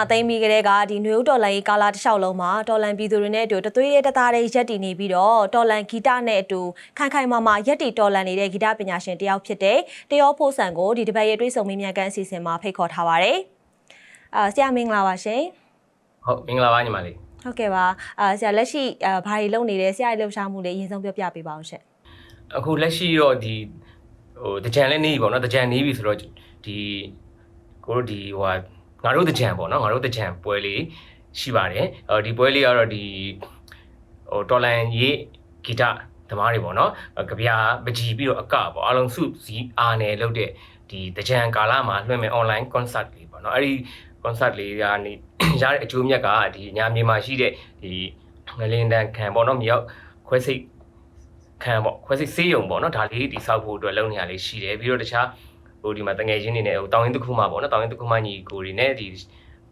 နာသိမ်းပြီးကလေးကဒီနွေဦးတော်လန်ရေးကာလာတစ်လျှောက်လုံးမှာတော်လန်ပြည်သူတွေနဲ့အတူတသွေးရဲတသားတွေရက်တည်နေပြီးတော့တော်လန်ဂီတနဲ့အတူခိုင်ခိုင်မာမာရက်တည်တော်လန်နေတဲ့ဂီတပညာရှင်တယောက်ဖြစ်တဲ့တရောဖို့ဆန်ကိုဒီတစ်ပတ်ရဲ့တွေးဆုံမင်းမြန်ကန်အစီအစဉ်မှာဖိတ်ခေါ်ထားပါတယ်။အာဆရာမင်္ဂလာပါရှင်ဟုတ်မင်္ဂလာပါညီမလေး။ဟုတ်ကဲ့ပါအာဆရာလက်ရှိအာဘာတွေလုပ်နေလဲဆရာရဲ့လှုပ်ရှားမှုလေးအရင်ဆုံးပြောပြပေးပါအောင်ရှင်အခုလက်ရှိတော့ဒီဟိုတကြံလည်းနေပြီပေါ့နော်တကြံနေပြီဆိုတော့ဒီကိုတို့ဒီဟိုဟာ ငါတို့တကြံပေါ့နော်ငါတို့တကြံပွဲလေးရှိပါတယ်အော်ဒီပွဲလေးကတော့ဒီဟိုတော်လန်ရေးဂီတသမားတွေပေါ့နော်ကြပြာပကြီးပြီးတော့အကပေါ့အားလုံးစုစည်းအားနယ်လုပ်တဲ့ဒီတကြံကာလမှာလွှင့်မဲ့ online concert လေးပေါ့နော်အဲ့ဒီ concert လေးကနေရတဲ့အကျိုးမြတ်ကဒီညာမြေမှာရှိတဲ့ဒီငလင်တန်ခံပေါ့နော်မြောက်ခွဲစိတ်ခံပေါ့ခွဲစိတ်ဆေးရုံပေါ့နော်ဒါလေးတိဆောက်ဖို့အတွက်လုပ်နေရလေးရှိတယ်ပြီးတော့တခြား ဟိုဒီမှာတငယ်ချင်းတွေနဲ့ဟိုတောင်းရင်တစ်ခုမှပေါ့နော်တောင်းရင်တစ်ခုမှညီကိုတွေနဲ့ဒီ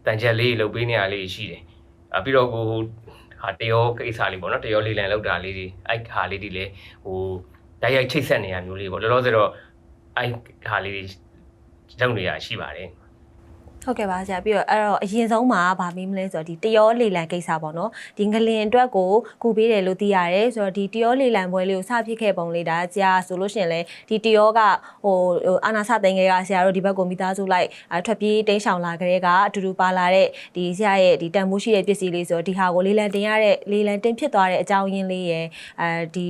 တန်ချက်လေးလုပ်ပေးနေရလေးရှိတယ်အပြီးတော့ဟိုဟာတရောကိစ္စလေးပေါ့နော်တရောလေးလန်လောက်တာလေးတွေအဲ့ဟာလေးတွေလည်းဟိုတိုက်ရိုက်ချိတ်ဆက်နေရမျိုးလေးပေါ့လောလောဆယ်တော့အဲ့ဟာလေးတွေလုပ်နေရရှိပါတယ်။ ဟုတ်ကဲ့ပါဆရာပြီးတော့အဲ့တော့အရင်ဆုံးမှာဗာမင်းမလဲဆိုတော့ဒီတရောလေလံကိစ္စပေါ့နော်။ဒီငလင်အတွက်ကိုကူပေးတယ်လို့သိရတယ်ဆိုတော့ဒီတရောလေလံပွဲလေးကိုစဖြစ်ခဲ့ပုံလေးဒါဆရာဆိုလို့ရှိရင်လေဒီတရောကဟိုဟိုအာနာစသိန်းကလေးကဆရာတို့ဒီဘက်ကိုမိသားစုလိုက်အထွက်ပြေးတိမ်းရှောင်လာကြတဲ့ကအတူတူပါလာတဲ့ဒီဆရာရဲ့ဒီတန်မိုးရှိတဲ့ပစ္စည်းလေးဆိုတော့ဒီဟာကိုလေလံတင်ရတဲ့လေလံတင်ဖြစ်သွားတဲ့အကြောင်းရင်းလေးရယ်အဲဒီ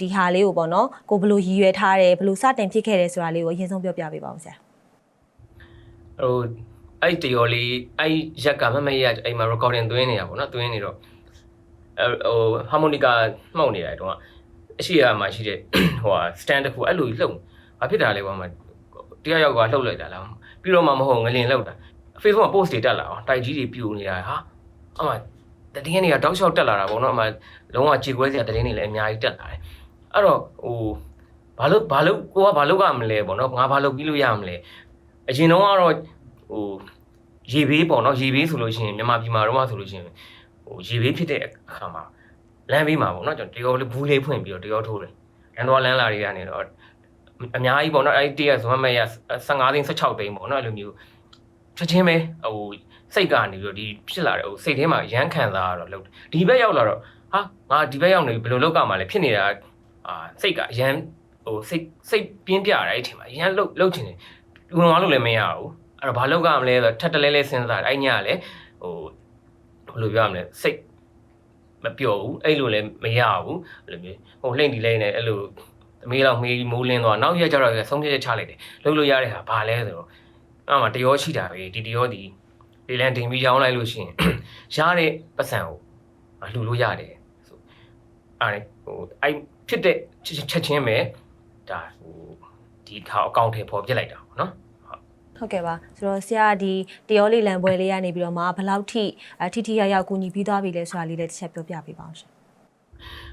ဒီဟာလေးကိုပေါ့နော်ကိုဘယ်လိုရည်ရွယ်ထားတယ်ဘယ်လိုစတင်ဖြစ်ခဲ့တယ်ဆိုတာလေးကိုအရင်ဆုံးပြောပြပေးပါဦးဆရာဟို အဲ့တရောလေးအဲ့ရက်ကမမရအဲ့မှာ recording သွင်းနေတာပေါ့နော်သွင်းနေတော့အဲဟို harmonica မှုတ်နေတယ်တုန်းကအရှိရမှာရှိတဲ့ဟိုဟာ stand တစ်ခုအဲ့လိုလှုပ်ဘာဖြစ်တာလဲကွာမတရားရောက်ကလှုပ်လိုက်တာလားပြီးတော့မှမဟုတ်ငလင်လှုပ်တာ Facebook မှာ post တွေတက်လာအောင်တိုက်ကြီးတွေပြူနေတာဟာအမှတတိယနေ့ကတောက်လျှောက်တက်လာတာပေါ့နော်အမှလုံးဝကြေခွဲစရာတတိယနေ့လည်းအများကြီးတက်လာတယ်အဲ့တော့ဟိုဘာလို့ဘာလို့ကိုကဘာလို့ကမလဲပေါ့နော်ငါဘာလို့ပြီးလို့ရမလဲအရင်တော့ကတော့ ဟိုရေဘေးပေါ့နော်ရေဘေးဆိုလို့ရှိရင်မြန်မာပြည်မှာတော့မှဆိုလို့ရှိရင်ဟိုရေဘေးဖြစ်တဲ့အခါမှာလမ်းဘေးမှာပေါ့နော်ကျွန်တော်တရောလေးဘူးလေးဖွင့်ပြီးတော့တရောထိုးတယ်လမ်းတော်လမ်းလာတွေကနေတော့အများကြီးပေါ့နော်အဲ့ဒီတရဇွမ်းမဲ့ရ15သိန်း16သိန်းပေါ့နော်အဲ့လိုမျိုးချက်ချင်းပဲဟိုစိတ်ကနေပြီးတော့ဒီဖြစ်လာတယ်ဟိုစိတ်ထဲမှာရမ်းခံစားရတော့လို့ဒီဘက်ရောက်လာတော့ဟာငါဒီဘက်ရောက်နေဘယ်လိုလောက်ကမှလဲဖြစ်နေတာအာစိတ်ကရမ်းဟိုစိတ်စိတ်ပြင်းပြတယ်အဲ့ဒီထင်မှာရမ်းလှုပ်လှုပ်ချင်တယ်လူတော်လို့လည်းမရဘူး အဲ့တော့ဘာလောက်ကမလဲဆိုတော့ထက်တလဲလဲစဉ်းစားတယ်အဲ့ညကလည်းဟိုဘယ်လိုပြောရမလဲစိတ်မပျော်ဘူးအဲ့လိုလည်းမရဘူးအဲ့လိုမျိုးဟိုလှိမ့်ဒီလိမ့်နေအဲ့လိုသမီးလောက်မေးမိုးလင်းသွားနောက်ရက်ကျတော့ဆုံးဖြတ်ချက်ချလိုက်တယ်လှုပ်လို့ရတဲ့ဟာဘာလဲဆိုတော့အဲ့မှာတရောရှိတာပဲဒီတရောဒီလေလန်တင်ပြီးရောင်းလိုက်လို့ရှိရင်ရတဲ့ပတ်စံကိုလှူလို့ရတယ်ဆိုအဲ့ဟိုအဲ့ဖြစ်တဲ့ချက်ချင်းပဲဒါဟိုဒီထားအကောင့်ထဲပေါ်ပြစ်လိုက်တာပေါ့နော် ဟုတ်ကဲ့ပါဆိုတော့ဆရာဒီတရောလေးလံပွဲလေးကနေပြီးတော့မှဘယ်လောက်ထိအထိထိရောက်ရောက်ကူညီပြီးသွားပြီလဲဆိုတာလေးလည်းတစ်ချက်ပြောပြပေးပါအောင်ရှင်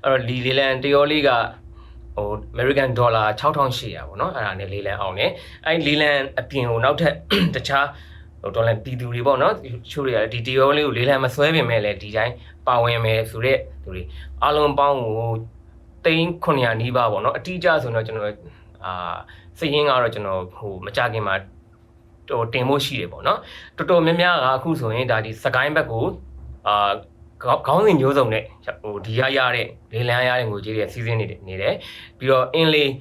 အဲ့တော့လီလီလန်တရောလေးကဟို American Dollar 6800ပေါ့နော်အဲ့ဒါနဲ့လီလန်အောင်တယ်အဲ့လီလန်အပြင်ကိုနောက်ထပ်တခြားဟိုဒေါ်လာပြည်သူတွေပေါ့နော်ချို့တွေကဒီတရောလေးကိုလီလန်မဆွဲပြင်မဲ့လေဒီတိုင်းပါဝင်မယ်ဆိုတော့သူတွေအားလုံးပေါင်းကိုသိန်း900နီးပါးပေါ့နော်အတိအကျဆိုတော့ကျွန်တော်အာစည်ရင်းကတော့ကျွန်တော်ဟိုမကြခင်မှာ ဟိုတင်ဖို့ရှိတယ်ပေါ့နော်တော်တော်များများကအခုဆိုရင်ဒါဒီစကိုင်းဘက်ကိုအာခေါင်းခေါင်းစဉ်မျိုးစုံနဲ့ဟိုဒီရရတဲ့လေလန်းရတဲ့ငွေကြေးတွေစီးစင်းနေတယ်နေတယ်ပြီးတော့အင်းလေး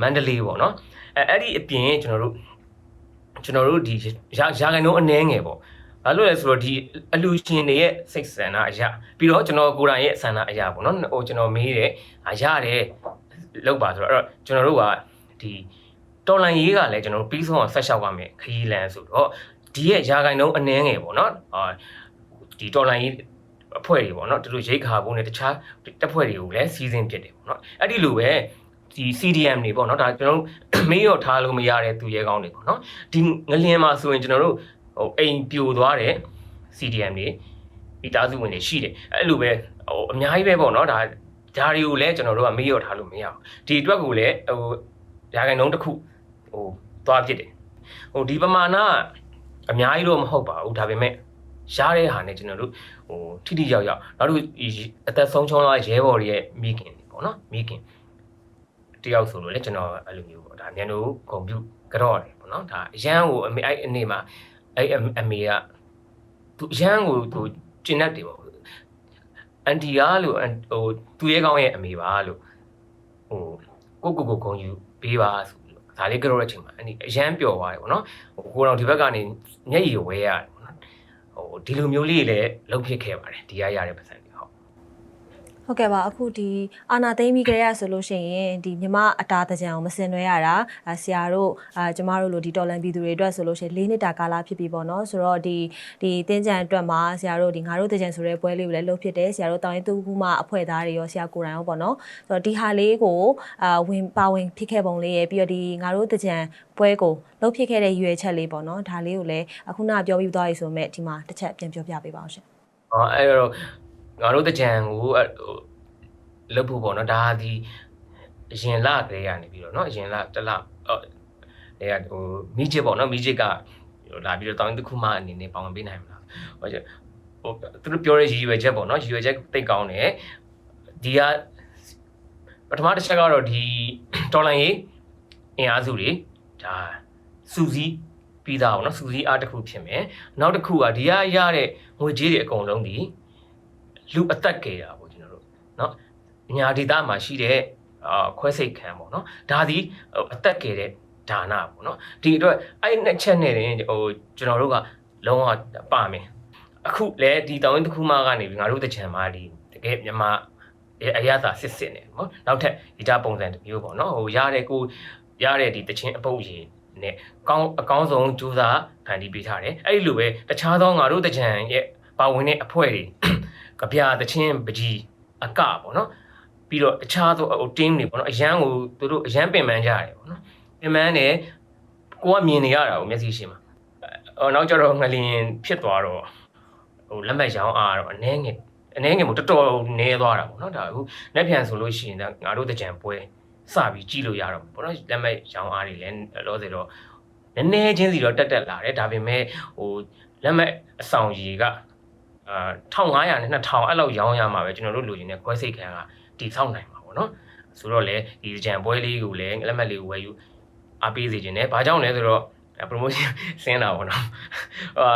မန္တလေးပေါ့နော်အဲအဲ့ဒီအပြင်ကျွန်တော်တို့ကျွန်တော်တို့ဒီရာရာခိုင်နှုန်းအနည်းငယ်ပေါ့ဘာလို့လဲဆိုတော့ဒီအလူရှင်တွေရဲ့စိတ်ဆန္ဒအရာပြီးတော့ကျွန်တော်ကိုယ်တိုင်ရဲ့ဆန္ဒအရာပေါ့နော်ဟိုကျွန်တော်မေးတယ်အာရတယ်လောက်ပါဆိုတော့အဲ့တော့ကျွန်တော်တို့ကဒီ တော်လန်ရေးကလည်းကျွန်တော်တို့ပြီးဆုံးအောင်ဆက်လျှောက်ရမယ်ခရီးလန်ဆိုတော့ဒီရဲ့ရာခိုင်နှုန်းအနည်းငယ်ပေါ့နော်အာဒီတော်လန်ရေးအဖွဲ့တွေပေါ့နော်သူတို့ရိတ်ခါဖို့နဲ့တခြားတက်ဖွဲ့တွေကိုလည်းစီစဉ်ဖြစ်တယ်ပေါ့နော်အဲ့ဒီလိုပဲဒီ CDM တွေပေါ့နော်ဒါကျွန်တော်တို့မေးရောထားလို့မရတဲ့သူရဲကောင်းတွေပေါ့နော်ဒီငလျင်မှာဆိုရင်ကျွန်တော်တို့ဟိုအိမ်ပြိုသွားတဲ့ CDM တွေမိသားစုဝင်တွေရှိတယ်အဲ့လိုပဲဟိုအများကြီးပဲပေါ့နော်ဒါဒါတွေကိုလည်းကျွန်တော်တို့ကမေးရောထားလို့မရဘူးဒီအတွက်ကိုလည်းဟိုရာခိုင်နှုန်းတစ်ခု ဟိုသွားဖြစ်တယ်ဟိုဒီပမာဏကအများကြီးတော့မဟုတ်ပါဘူးဒါပေမဲ့ရတဲ့ဟာနဲ့ကျွန်တော်တို့ဟိုထိထိရောက်ရောက်နောက်တစ်ခုဒီအသက်ဆုံးချုံးသွားရဲဘော်တွေရဲ့မိခင်တွေပေါ့နော်မိခင်တယောက်ဆိုလို့လေကျွန်တော်အဲ့လိုမျိုးပေါ့ဒါမြန်တို့ဂုံပြုတ်ကြော့တယ်ပေါ့နော်ဒါအရန်ကိုအမေအဲ့အနေမှာအဲ့အမေကသူအရန်ကိုသူကျင်တတ်တယ်ပေါ့အန်တီယာလို့အန်ဟိုသူရဲ့ကောင်းရဲ့အမေပါလို့ဟိုကိုကိုကိုဂုံယူပေးပါဆိုပြီးတော့ ဒါလေးကြောတဲ့အချိန်မှာအန်တီအရန်ပျော်သွားတယ်ပေါ့နော်ဟိုကိုတော့ဒီဘက်ကနေမျက်ရည်ဝဲရတယ်ပေါ့နော်ဟိုဒီလိုမျိုးလေးလည်းလုံးဖြစ်ခဲ့ပါတယ်ဒီရရတဲ့ပတ်စံတွေ ဟုတ်ဟုတ်ကဲ့ပါအခုဒီအာနာသိမ့်ပြီးကြရဆိုလို့ရှိရင်ဒီမြမအတာတကြံအောင်မစင်နွှဲရတာအာဆရာတို့အာကျမတို့လိုဒီတော်လန်ပြည်သူတွေအတွက်ဆိုလို့ရှိရင်၄နှစ်တာကာလဖြစ်ပြီပေါ့နော်ဆိုတော့ဒီဒီတင်းကြံအတွက်မှာဆရာတို့ဒီငါတို့တကြံဆိုတဲ့ပွဲလေးကိုလည်းလုပ်ဖြစ်တယ်ဆရာတို့တောင်းရင်သူခုမှအဖွဲ့သားတွေရောဆရာကိုယ်တိုင်ရောပေါ့နော်ဆိုတော့ဒီဟာလေးကိုအာဝင်ပါဝင်ဖြစ်ခဲ့ပုံလေးရယ်ပြီးတော့ဒီငါတို့တကြံပွဲကိုလုပ်ဖြစ်ခဲ့တဲ့ရွေချက်လေးပေါ့နော်ဒါလေးကိုလည်းအခုနပြောပြီးသွားပြီဆိုမဲ့ဒီမှာတစ်ချက်ပြန်ပြောပြပေးပါအောင်ရှင်ဟောအဲ့တော့ ငါတို့တကြံကိုလုတ်ဖို့ပေါ့နော်ဒါဒီအရင်လကလေးကနေပြီးတော့နော်အရင်လတလအဲဟိုမီဂျစ်ပေါ့နော်မီဂျစ်ကလာပြီးတော့တောင်းတစ်ခုမှအနေနဲ့ပေါင်းပေးနိုင်မလားဟိုသူတို့ပြောတဲ့ရည်ရွယ်ချက်ပေါ့နော်ရည်ရွယ်ချက်တိတ်ကောင်းတယ်ဒီကပထမတစ်ချက်ကတော့ဒီတော်လိုင်းရေးအင်အားစုတွေဒါစူးစီးပြီးသားပေါ့နော်စူးစီးအားတစ်ခုဖြစ်မယ်နောက်တစ်ခုကဒီကရတဲ့ငွေကြေးတွေအကုန်လုံးဒီ လူအသက်ကေတာပေါ့ကျွန်တော်တို့เนาะညာဒေတာမှာရှိတဲ့အာခွဲစိတ်ခံပေါ့နော်ဒါဒီဟိုအသက်ကေတဲ့ဒါနပေါ့နော်ဒီအတွက်အဲ့နှစ်ချက်နဲ့တင်ဟိုကျွန်တော်တို့ကလုံးဝပါမယ်အခုလေဒီတောင်းတစ်ခုမှကနေပြီးငါတို့တချံမှာဒီတကယ်မြန်မာအရသာစစ်စစ်နေနော်နောက်ထပ်ဒီတာပုံစံတစ်မျိုးပေါ့နော်ဟိုရတဲ့ကိုရတဲ့ဒီတချင်းအပုပ်ရည်နဲ့ကောင်းအကောင်းဆုံးကြိုးစားဖန်တီးပေးထားတယ်အဲ့ဒီလိုပဲတခြားသောငါတို့တချံရဲ့ပါဝင်တဲ့အဖွဲ့တွေ ကြပြတချင်းပကြီးအကပေါ့နော်ပြီးတော့တခြားသောဟို team တွေပေါ့နော်အရန်ကိုသူတို့အရန်ပင်ပန်းကြရတယ်ပေါ့နော်ပင်ပန်းတယ်ကိုကမြင်နေရတာကိုမျက်စိရှိမှာအော်နောက်ကျတော့ငလျင်ဖြစ်သွားတော့ဟိုလက်မှတ်ရောင်းအားတော့အနှဲငယ်အနှဲငယ်မို့တော်တော်နေသွားတာပေါ့နော်ဒါအခုလက်ပြန်ဆိုလို့ရှိရင်ငါတို့တကြံပွဲစပြီးကြည့်လို့ရတော့ပေါ့နော်လက်မှတ်ရောင်းအားတွေလည်းလောစေတော့နည်းနည်းချင်းစီတော့တက်တက်လာတယ်ဒါပေမဲ့ဟိုလက်မှတ်အဆောင်ရည်က အာ1500နဲ့2000အဲ့လောက်ရောင်းရမှာပဲကျွန်တော်တို့လူရင်းနဲ့ခွဲစိတ်ခံကတီဆောက်နိုင်မှာပေါ့နော်ဆိုတော့လေဒီကြံပွဲလေးကိုလည်းလက်မှတ်လေးကိုဝယ်ယူအားပေးစေခြင်းနဲ့ဘာကြောင့်လဲဆိုတော့ promotion ဆင်းတာပေါ့နော်ဟာ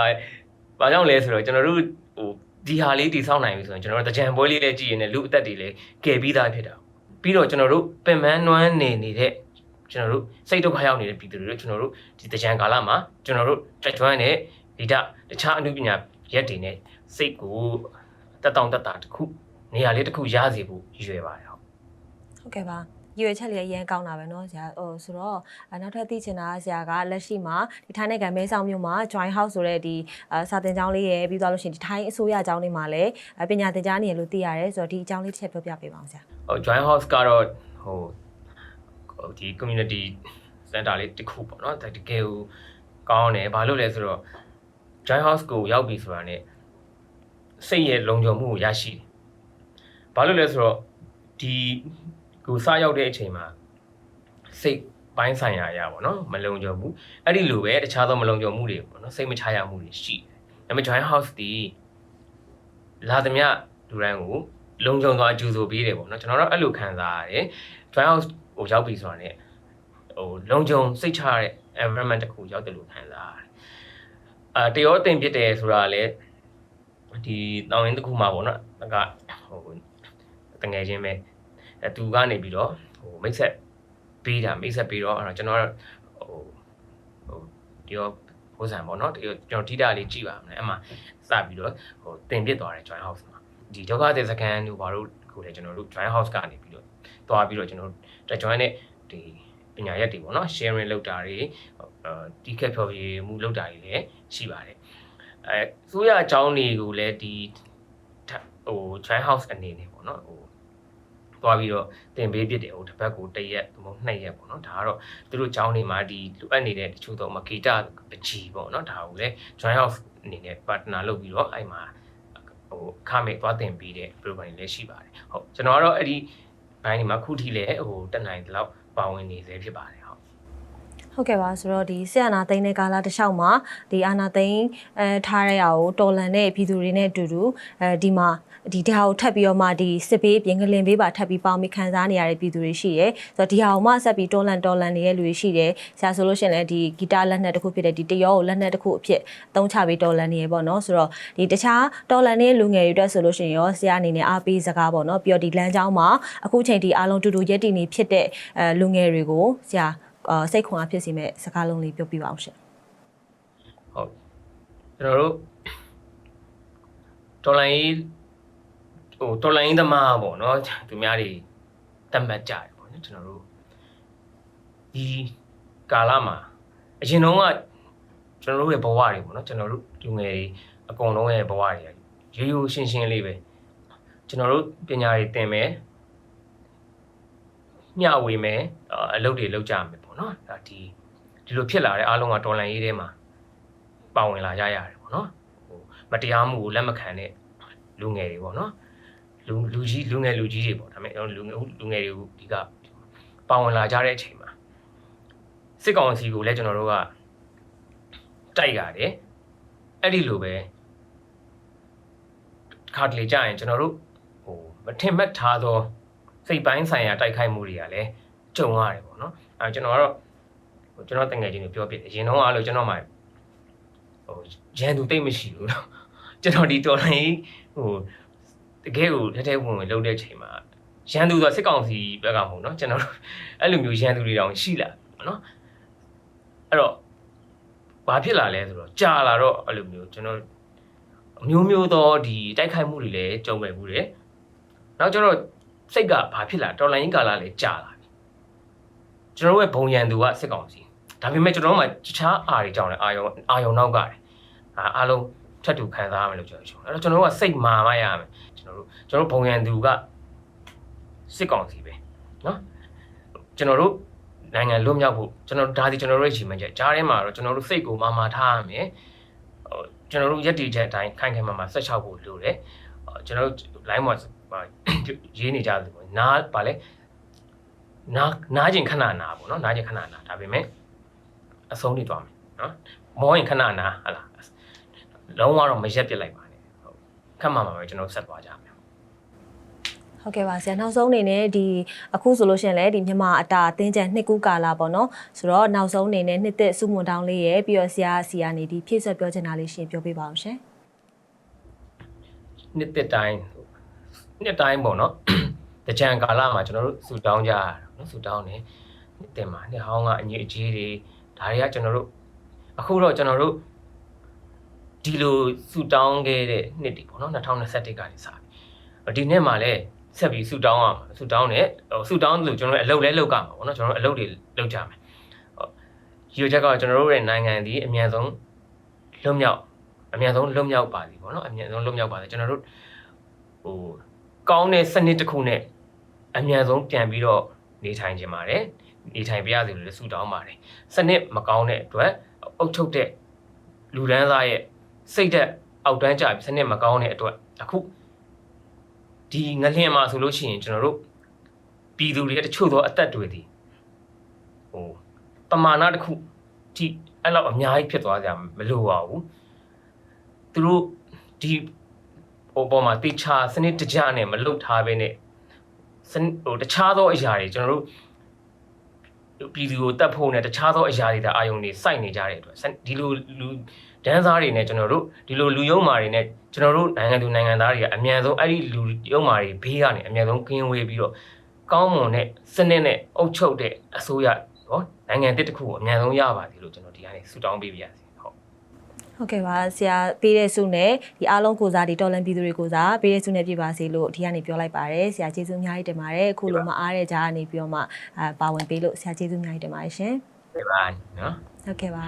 ဘာကြောင့်လဲဆိုတော့ကျွန်တော်တို့ဟိုဒီဟာလေးတီဆောက်နိုင်ပြီဆိုရင်ကျွန်တော်တို့ကြံပွဲလေးလည်းကြည့်ရင်လည်းလူအသက်တွေလည်းကယ်ပြီးသားဖြစ်တာပြီးတော့ကျွန်တော်တို့ပင်ပန်းနွမ်းနေနေတဲ့ကျွန်တော်တို့စိတ်ဒုက္ခရောက်နေတဲ့ပြည်သူတွေကျွန်တော်တို့ဒီတကြံကာလမှာကျွန်တော်တို့တက်ကျွမ်းတဲ့ဒီတတခြားအမှုပညာရက်တွေနဲ့ စိတ်ကိုတက်တောင့်တက်တာတစ်ခုနေရာလေးတစ်ခုရစေဖို့ရည်ရွယ်ပါတယ်ဟုတ် ဟုတ်ကဲ့ပါရွေချက်လေးအရင်ကောင်းတာပဲเนาะဆရာဟိုဆိုတော့အနောက်ထပ်သိချင်တာကဆရာကလက်ရှိမှာဒီထိုင်းနိုင်ငံမဲဆောက်မြို့မှာ Join House ဆိုတဲ့ဒီအာစာသင်ကျောင်းလေးရယ်ပြီးသွားလို့ရှိရင်ဒီထိုင်းအစိုးရကျောင်းလေးမှာလည်းအပညာသင်ကြားနေရလို့သိရတယ်ဆိုတော့ဒီအကြောင်းလေးတစ်ချက်ပြောပြပေးပါအောင်ဆရာ ဟို join house ကတော့ဟိုဟိုဒီ community center လေးတစ်ခုပေါ့နော်ဒါတကယ်ကိုကောင်းတယ်ဘာလို့လဲဆိုတော့ join house ကိုရောက်ပြီဆိုတာ ਨੇ စိတ်ရဲ့လုံခြုံမှုကိုရရှိတယ်ဘာလို့လဲဆိုတော့ဒီကိုစရောက်တဲ့အချိန်မှာစိတ်ပိုင်းဆိုင်ရာအရာပေါ့နော်မလုံခြုံဘူးအဲ့ဒီလိုပဲတခြားသောမလုံခြုံမှုတွေပေါ့နော်စိတ်မချရမှုတွေရှိတယ်ဒါပေမဲ့ join house ဒီလာသမျှလူတိုင်းကိုလုံခြုံစွာအကျူဆိုပေးတယ်ပေါ့နော်ကျွန်တော်တို့အဲ့လိုခံစားရတယ် join house ကိုရောက်ပြီဆိုတာ ਨੇ ဟိုလုံခြုံစိတ်ချရတဲ့ environment တစ်ခုရောက်တယ်လို့ခံစားရတယ်အာတရောတင်ဖြစ်တယ်ဆိုတာလည်း ဒီတောင်းရင်တစ်ခုမှာပေါ့နော်ကဟိုတငယ်ချင်းပဲအဲသူကနေပြီးတော့ဟိုမိတ်ဆက်ပေးတာမိတ်ဆက်ပေးတော့အဲ့တော့ကျွန်တော်ကဟိုဟိုဒီရောဘိုးဆန်ပေါ့နော်ဒီရောကျွန်တော်ထိတာလေးကြည့်ပါမယ်အဲ့မှာစပြီးတော့ဟိုတင်ပြစ်သွားတယ် join house မှာဒီဒုက္ခသည်စခန်းတို့ဘာလို့ကိုလည်းကျွန်တော်တို့ join house ကနေပြီးတော့တွားပြီးတော့ကျွန်တော်တို့ join နဲ့ဒီပညာရက်တွေပေါ့နော် sharing လုပ်တာတွေအဲတီးခက်ဖြော်ပြမှုလုပ်တာတွေလည်းရှိပါတယ် အဲဆိုရအကြောင်းတွေကိုလည်းဒီဟို join house အနေနဲ့ပေါ့နော်ဟိုသွားပြီးတော့တင်ပေးပြစ်တယ်ဟိုတစ်ပတ်ကိုတစ်ရက်သို့မဟုတ်နှစ်ရက်ပေါ့နော်ဒါကတော့သူတို့ကျောင်းတွေမှာဒီလိုအပ်နေတဲ့တချို့တော့မကေတာပကြီးပေါ့နော်ဒါကိုလည်း join house အနေနဲ့ partner လုပ်ပြီးတော့အဲ့မှာဟိုခမေသွားတင်ပေးတဲ့ program တွေလည်းရှိပါတယ်ဟုတ်ကျွန်တော်ကတော့အဲ့ဒီဘိုင်းဒီမှာခုထိလည်းဟိုတက်နိုင်တဲ့လောက်ပါဝင်နေသေးဖြစ်ပါတယ် ဟုတ်ဟုဟုတ်ကဲ့ပါဆိုတော့ဒီဆက်အာနာသိန်းတဲ့ကာလတစ်လျှောက်မှာဒီအာနာသိန်းအဲထားရရကိုတော်လန်တဲ့ပြည်သူတွေနဲ့အတူတူအဲဒီမှာဒီတရားကိုထပ်ပြီးတော့မှဒီစစ်ပေးပြင်ကလင်ပေးပါထပ်ပြီးပေါင်းပြီးခံစားနေရတဲ့ပြည်သူတွေရှိတယ်ဆိုတော့ဒီဟာကိုမှဆက်ပြီးတော်လန်တော်လန်နေတဲ့လူတွေရှိတယ်ဆရာဆိုလို့ရှိရင်လည်းဒီဂီတလက်နက်တစ်ခုဖြစ်တဲ့ဒီတရောကိုလက်နက်တစ်ခုအဖြစ်အသုံးချပြီးတော်လန်နေရပေါ့နော်ဆိုတော့ဒီတခြားတော်လန်နေတဲ့လူငယ်တွေအတွက်ဆိုလို့ရှိရင်ရောဆရာအနေနဲ့အားပေးစကားပေါ့နော်ပြီးတော့ဒီလမ်းကြောင်းမှာအခုချိန်ဒီအားလုံးတူတူရက်တည်နေဖြစ်တဲ့အဲလူငယ်တွေကိုဆရာအာ စိတ်ခွန်အားဖြစ်စေမဲ့စကားလုံးလေးပြောပြပါအောင်ရှင်ဟုတ်ကျွန်တော်တို့တော်လိုင်းဟိုတော်လိုင်းသမားပေါ့နော်သူများတွေတတ်မှတ်ကြတယ်ပေါ့နော်ကျွန်တော်တို့ဒီကာလမှာအရင်တော့ကကျွန်တော်တို့ရဲ့ဘဝတွေပေါ့နော်ကျွန်တော်တို့လူငယ်တွေအကုန်လုံးရဲ့ဘဝတွေရိုးရိုးရှင်းရှင်းလေးပဲကျွန်တော်တို့ပညာတွေသင်မယ်မျှဝေမယ်အာအလုပ်တွေလုပ်ကြမယ်ပေါ့ နော်ဒါဒီဒီလိုဖြစ်လာတဲ့အားလုံးကတော်လိုင်းရေးထဲမှာပါဝင်လာကြရတယ်ပေါ့နော်ဟိုမတရားမှုကိုလက်မခံတဲ့လူငယ်တွေပေါ့နော်လူလူကြီးလူငယ်လူကြီးတွေပေါ့ဒါပေမဲ့လူငယ်လူငယ်တွေကိုဒီကပါဝင်လာကြတဲ့အချိန်မှာစစ်ကောင်စီကိုလည်းကျွန်တော်တို့ကတိုက်ရတယ်အဲ့ဒီလိုပဲခါတလေကြာရင်ကျွန်တော်တို့ဟိုမထင်မှတ်ထားသောစိတ်ပိုင်းဆိုင်ရာတိုက်ခိုက်မှုတွေကလည်းကြုံရတယ်ပေါ့နော် အဲကျွန်တော်ကတော့ကျွန်တော်တငယ်ချင်းကိုပြောပြတယ်အရင်တော့အားလို့ကျွန်တော်မှဟိုရန်သူတိတ်မရှိဘူးတော့ကျွန်တော်ဒီတော်လိုင်းဟိုတကယ်ကိုတထဲဝင်ဝင်လုပ်တဲ့ချိန်မှာရန်သူဆိုတာစစ်ကောင်စီဘက်ကမဟုတ်နော်ကျွန်တော်အဲ့လိုမျိုးရန်သူတွေတောင်ရှိလာနော်အဲ့တော့ဘာဖြစ်လာလဲဆိုတော့ကြာလာတော့အဲ့လိုမျိုးကျွန်တော်အမျိုးမျိုးသောဒီတိုက်ခိုက်မှုတွေလည်းကြုံပဲမှုတယ်နောက်ကျတော့စိတ်ကဘာဖြစ်လာတော်လိုင်းကာလာလည်းကြာလာ ကျွန်တော်တို့ရဲ့ဘုံရန်သူကစစ်ကောင်စီဒါပေမဲ့ကျွန်တော်တို့မှာတခြားအားတွေကြောင့်လည်းအာယုံအာယုံနောက်ကတယ်အာအားလုံးဖြတ်တူခံစားရမယ်လို့ကျွန်တော်ပြောအဲ့တော့ကျွန်တော်တို့ကစိတ်မာမရမယ်ကျွန်တော်တို့ကျွန်တော်တို့ဘုံရန်သူကစစ်ကောင်စီပဲနော်ကျွန်တော်တို့နိုင်ငံလွတ်မြောက်ဖို့ကျွန်တော်ဒါစီကျွန်တော်တို့ရဲ့ချိန်မှချက်ကြားထဲမှာတော့ကျွန်တော်တို့စိတ်ကိုမာမာထားရမယ်ဟိုကျွန်တော်တို့ရက်တည်ချက်အတိုင်းခိုင်ခိုင်မာမာဆက်ချောက်ဖို့လိုတယ်ကျွန်တော်တို့ line မှာရေးနေကြတယ်နားပါလဲ နားနားကျင်ခဏနာပေါ့နော်နားကျင်ခဏနာဒါပေမဲ့အဆုံးထိသွားမယ်နော်မောရင်ခဏနာဟလာလုံးဝတော့မရက်ပြစ်လိုက်ပါနဲ့ဟုတ်ခက်မှမှာပဲကျွန်တော်ဆက်သွားကြမယ်ဟုတ်ကဲ့ပါဆရာနောက်ဆုံးအနေနဲ့ဒီအခုဆိုလို့ရှိရင်လည်းဒီမြန်မာအတာအသင်းချန်နှစ်ကူးကာလာပေါ့နော်ဆိုတော့နောက်ဆုံးအနေနဲ့နှစ်သက်စုမွန်တောင်းလေးရယ်ပြီးတော့ဆရာစီကနေဒီဖြည့်ဆွတ်ပြောချင်တာလေးရှင်ပြောပြပါအောင်ရှင်နှစ်သက်တိုင်းနှစ်တိုင်းပေါ့နော်တကြံကာလမှာကျွန်တော်တို့ဆူတောင်းကြရတာ နော်ဆူတောင်းနေနှစ်တင်မှာနှစ်ဟောင်းကအငြိအကြီးတွေဒါတွေကကျွန်တော်တို့အခုတော့ကျွန်တော်တို့ဒီလိုဆူတောင်းခဲ့တဲ့နှစ်တွေပေါ့နော်2021ကနေစပြီဒီနှစ်မှာလည်းဆက်ပြီးဆူတောင်းရမှာဆူတောင်းနဲ့ဟိုဆူတောင်းလို့ကျွန်တော်တို့အလုပ်လဲလုပ်ကြမှာပေါ့နော်ကျွန်တော်တို့အလုပ်တွေလုပ်ကြမယ်ဟုတ်ယူချက်ကကျွန်တော်တို့ရဲ့နိုင်ငံဒီအမြန်ဆုံးလွတ်မြောက်အမြန်ဆုံးလွတ်မြောက်ပါစီပေါ့နော်အမြန်ဆုံးလွတ်မြောက်ပါစေကျွန်တော်တို့ဟိုကောင်းတဲ့စနစ်တစ်ခုနဲ့အမြန်ဆုံးပြန်ပြီးတော့ နေထိုင်ခြင်းပါတယ်နေထိုင်ပြရစီလို့လည်းဆုတောင်းပါတယ်စနစ်မကောင်းတဲ့အတွက်အုပ်ချုပ်တဲ့လူဒန်းသားရဲ့စိတ်သက်အောက်တန်းကြပြီးစနစ်မကောင်းတဲ့အတွက်အခုဒီငလျင်မှာဆိုလို့ရှိရင်ကျွန်တော်တို့ပြည်သူတွေတချို့သောအသက်တွေဒီဟိုပမာဏတစ်ခုဒီအဲ့လောက်အများကြီးဖြစ်သွားကြမလို့ပါဘူးသူတို့ဒီဟိုပေါ်မှာတေချာစနစ်တကျနဲ့မလုတ်ထားဘဲနဲ့စနစ် ဟိုတခြားသောအရာတွေကျွန်တော်တို့ပြည်သူကိုတတ်ဖို့နဲ့တခြားသောအရာတွေဒါအာယုံတွေစိုက်နေကြတဲ့အတွက်စနဒီလိုလူဒန်းစားတွေနဲ့ကျွန်တော်တို့ဒီလိုလူယုံမာတွေနဲ့ကျွန်တော်တို့နိုင်ငံသူနိုင်ငံသားတွေကအမြန်ဆုံးအဲ့ဒီလူယုံမာတွေဘေးကနေအမြန်ဆုံးကင်းဝေးပြီးတော့ကောင်းမွန်တဲ့စနစ်နဲ့အုပ်ချုပ်တဲ့အစိုးရဟောနိုင်ငံတစ်တစ်ခုကိုအမြန်ဆုံးရပါသည်လို့ကျွန်တော်ဒီကနေဆုတောင်းပေးပါရစေ ဟုတ်ဟုတ်ကဲ့ပါဆရာပေးတဲ့ဆုနဲ့ဒီအားလုံးကိုစားဒီတော်လန်ပြည်သူတွေကိုစားပေးတဲ့ဆုနဲ့ပြပါစေလို့ဒီကနေပြောလိုက်ပါတယ်ဆရာကျေးဇူးအများကြီးတင်ပါတယ်အခုလိုမအားတဲ့ကြားကနေပြီးတော့မှအာပါဝင်ပေးလို့ဆရာကျေးဇူးအများကြီးတင်ပါတယ်ရှင်ပြပါနော်ဟုတ်ကဲ့ပါ